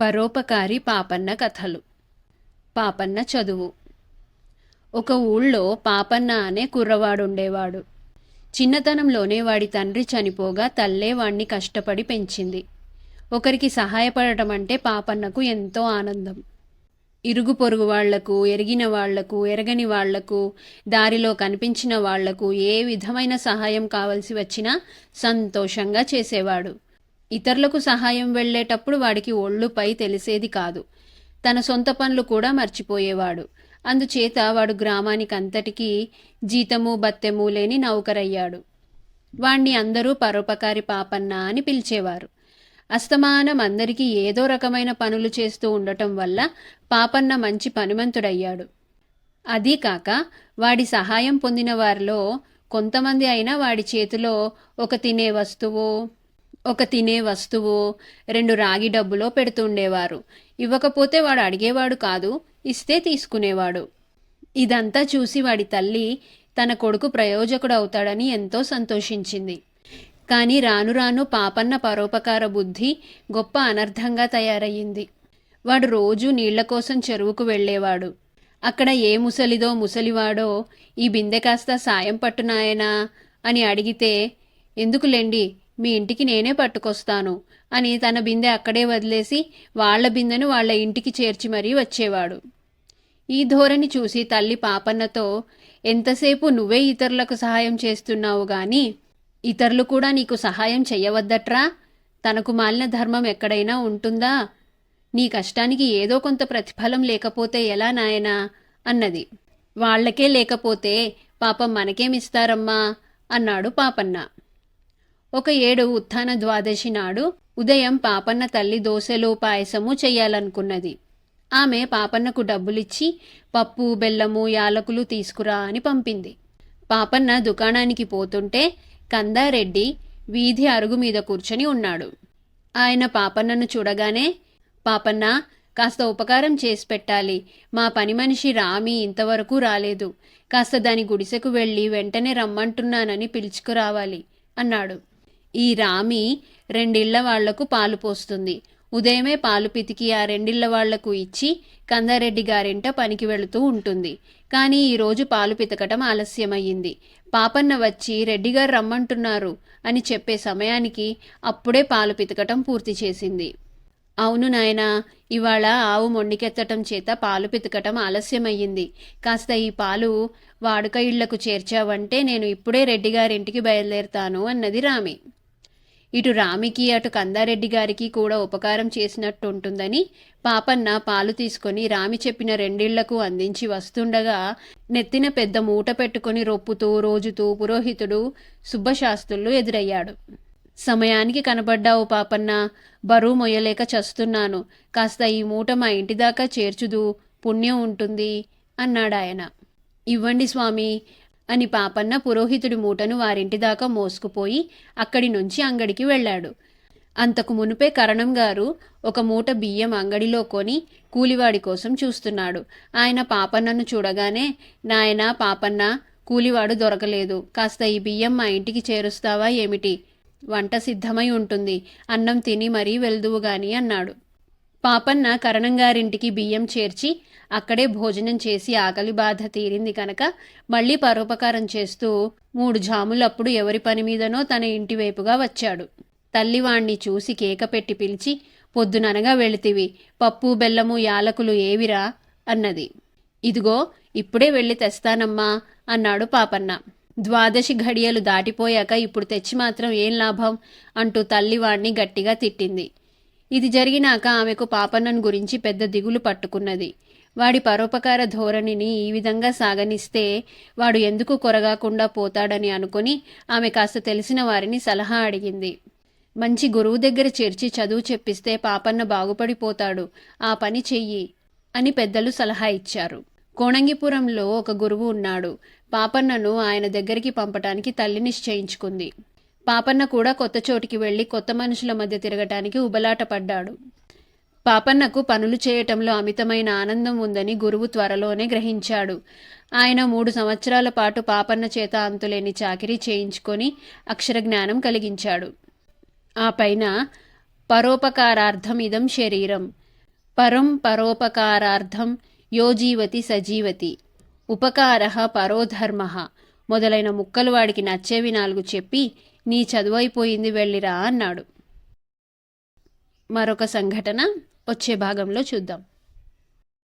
పరోపకారి పాపన్న కథలు. పాపన్న చదువు. ఒక ఊళ్ళో పాపన్న అనే కుర్రవాడుండేవాడు. చిన్నతనంలోనే వాడి తండ్రి చనిపోగా తల్లే వాణ్ణి కష్టపడి పెంచింది. ఒకరికి సహాయపడటం అంటే పాపన్నకు ఎంతో ఆనందం. ఇరుగు పొరుగు వాళ్ళకు ఎరిగిన వాళ్ళకు ఎరగని వాళ్ళకు దారిలో కనిపించిన వాళ్ళకు ఏ విధమైన సహాయం కావలసి వచ్చినా సంతోషంగా చేసేవాడు. ఇతరులకు సహాయం వెళ్ళేటప్పుడు వాడికి ఒళ్ళుపై తెలిసేది కాదు. తన సొంత పనులు కూడా మర్చిపోయేవాడు. అందుచేత వాడు గ్రామానికి అంతటికీ జీతము బత్తెము లేని నౌకరయ్యాడు. వాణ్ణి అందరూ పరోపకారి పాపన్న అని పిలిచేవారు. అస్తమానం అందరికీ ఏదో రకమైన పనులు చేస్తూ ఉండటం వల్ల పాపన్న మంచి పనిమంతుడయ్యాడు. అదీ కాక వాడి సహాయం పొందిన వారిలో కొంతమంది అయినా వాడి చేతిలో ఒక తినే వస్తువు ఒక తినే వస్తువు రెండు రాగి డబ్బులో పెడుతుండేవారు. ఇవ్వకపోతే వాడు అడిగేవాడు కాదు ఇస్తే తీసుకునేవాడు. ఇదంతా చూసి వాడి తల్లి తన కొడుకు ప్రయోజకుడు అవుతాడని ఎంతో సంతోషించింది. కానీ రాను రాను పాపన్న పరోపకార బుద్ధి గొప్ప అనర్థంగా తయారయ్యింది. వాడు రోజూ నీళ్ళ కోసం చెరువుకు వెళ్ళేవాడు. అక్కడ ఏ ముసలిదో ముసలివాడో ఈ బిందె కాస్త సాయం పట్టునాయనా అని అడిగితే ఎందుకులేండి? మీ ఇంటికి నేనే పట్టుకొస్తాను అని తన బిందె అక్కడే వదిలేసి వాళ్ళ బిందెను వాళ్ళ ఇంటికి చేర్చి మరీ వచ్చేవాడు. ఈ ధోరణి చూసి తల్లి పాపన్నతో ఎంతసేపు నువ్వే ఇతరులకు సహాయం చేస్తున్నావు గాని ఇతరులు కూడా నీకు సహాయం చెయ్యవద్దట్రా? తనకు మాలిన ధర్మం ఎక్కడైనా ఉంటుందా? నీ కష్టానికి ఏదో కొంత ప్రతిఫలం లేకపోతే ఎలా నాయనా అన్నది. వాళ్ళకే లేకపోతే పాపం మనకేమిస్తారమ్మా అన్నాడు పాపన్న. ఒక ఏడు ఉత్థాన ద్వాదశి నాడు ఉదయం పాపన్న తల్లి దోశలు పాయసము చెయ్యాలనుకున్నది. ఆమె పాపన్నకు డబ్బులిచ్చి పప్పు బెల్లము యాలకులు తీసుకురా అని పంపింది. పాపన్న దుకాణానికి పోతుంటే కందారెడ్డి వీధి అరుగు మీద కూర్చొని ఉన్నాడు. ఆయన పాపన్నను చూడగానే పాపన్న కాస్త ఉపకారం చేసి పెట్టాలి. మా పని మనిషి రామి ఇంతవరకు రాలేదు. కాస్త దాని గుడిసెకు వెళ్ళి వెంటనే రమ్మంటున్నానని పిలుచుకురావాలి అన్నాడు. ఈ రామి రెండిళ్ళ వాళ్ళకు పాలు పోస్తుంది. ఉదయమే పాలు పితికి ఆ రెండిళ్ళ వాళ్ళకు ఇచ్చి కందారెడ్డి గారింట పనికి వెళుతూ ఉంటుంది. కానీ ఈరోజు పాలు పితకటం ఆలస్యమయ్యింది. పాపన్న వచ్చి రెడ్డిగారు రమ్మంటున్నారు అని చెప్పే సమయానికి అప్పుడే పాలు పితకటం పూర్తి చేసింది. అవును నాయనా ఇవాళ ఆవు మొండికెత్తటం చేత పాలు పితకటం ఆలస్యమయ్యింది. కాస్త ఈ పాలు వాడుక ఇళ్ళకు చేర్చావంటే నేను ఇప్పుడే రెడ్డిగారింటికి బయలుదేరుతాను అన్నది రామి. ఇటు రామికి అటు కందారెడ్డి గారికి కూడా ఉపకారం చేసినట్టుంటుందని పాపన్న పాలు తీసుకొని రామి చెప్పిన రెండిళ్ళకు అందించి వస్తుండగా నెత్తిన పెద్ద మూట పెట్టుకుని రొప్పుతూ రోజుతూ పురోహితుడు శుభశాస్త్రులు ఎదురయ్యాడు. సమయానికి కనబడ్డావు పాపన్న. బరువు మొయ్యలేక చస్తున్నాను. కాస్త ఈ మూట మా ఇంటి దాకా చేర్చుదు. పుణ్యం ఉంటుంది అన్నాడాయన. ఇవ్వండి స్వామి. అని పాపన్న పురోహితుడి మూటను వారింటి దాకా మోసుకుపోయి అక్కడి నుంచి అంగడికి వెళ్ళాడు. అంతకు మునుపే కరణం గారు ఒక మూట బియ్యం అంగడిలో కొని కూలివాడి కోసం చూస్తున్నాడు. ఆయన పాపన్నను చూడగానే నాయన పాపన్న కూలివాడు దొరకలేదు. కాస్త ఈ బియ్యం మా ఇంటికి చేరుస్తావా ఏమిటి? వంట సిద్ధమై ఉంటుంది. అన్నం తిని మరీ వెళ్దువుగాని అన్నాడు. పాపన్న కరణంగారింటికి బియ్యం చేర్చి అక్కడే భోజనం చేసి ఆకలి బాధ తీరింది కనుక మళ్ళీ పరోపకారం చేస్తూ మూడు జాములప్పుడు ఎవరి పని మీదనో తన ఇంటి వైపుగా వచ్చాడు. తల్లివాణ్ణి చూసి కేక పెట్టి పిలిచి పొద్దుననగా వెళితివి పప్పు బెల్లము యాలకులు ఏవిరా? అన్నది. ఇదిగో ఇప్పుడే వెళ్ళి తెస్తానమ్మా అన్నాడు పాపన్న. ద్వాదశి ఘడియలు దాటిపోయాక ఇప్పుడు తెచ్చి మాత్రం ఏం లాభం? అంటూ తల్లివాణ్ణి గట్టిగా తిట్టింది. ఇది జరిగినాక ఆమెకు పాపన్నను గురించి పెద్ద దిగులు పట్టుకున్నది. వాడి పరోపకార ధోరణిని ఈ విధంగా సాగనిస్తే వాడు ఎందుకు కొరగాకుండా పోతాడని అనుకుని ఆమె కాస్త తెలిసిన వారిని సలహా అడిగింది. మంచి గురువు దగ్గర చేర్చి చదువు చెప్పిస్తే పాపన్న బాగుపడిపోతాడు. ఆ పని చెయ్యి అని పెద్దలు సలహా ఇచ్చారు. కోణంగిపురంలో ఒక గురువు ఉన్నాడు. పాపన్నను ఆయన దగ్గరికి పంపటానికి తల్లి నిశ్చయించుకుంది. పాపన్న కూడా కొత్త చోటికి వెళ్ళి కొత్త మనుషుల మధ్య తిరగటానికి ఉబలాట పడ్డాడు. పాపన్నకు పనులు చేయటంలో అమితమైన ఆనందం ఉందని గురువు త్వరలోనే గ్రహించాడు. ఆయన మూడు సంవత్సరాల పాటు పాపన్న చేత అంతులేని చాకిరీ చేయించుకొని అక్షర జ్ఞానం కలిగించాడు. ఆ పైన పరోపకారార్థమిదం శరీరం. పరం పరోపకారార్థం యోజీవతి సజీవతి ఉపకార పరోధర్మ మొదలైన ముక్కలు వాడికి నచ్చేవి నాలుగు చెప్పి నీ చదువైపోయింది వెళ్ళిరా అన్నాడు. మరొక సంఘటన? వచ్చే భాగంలో చూద్దాం.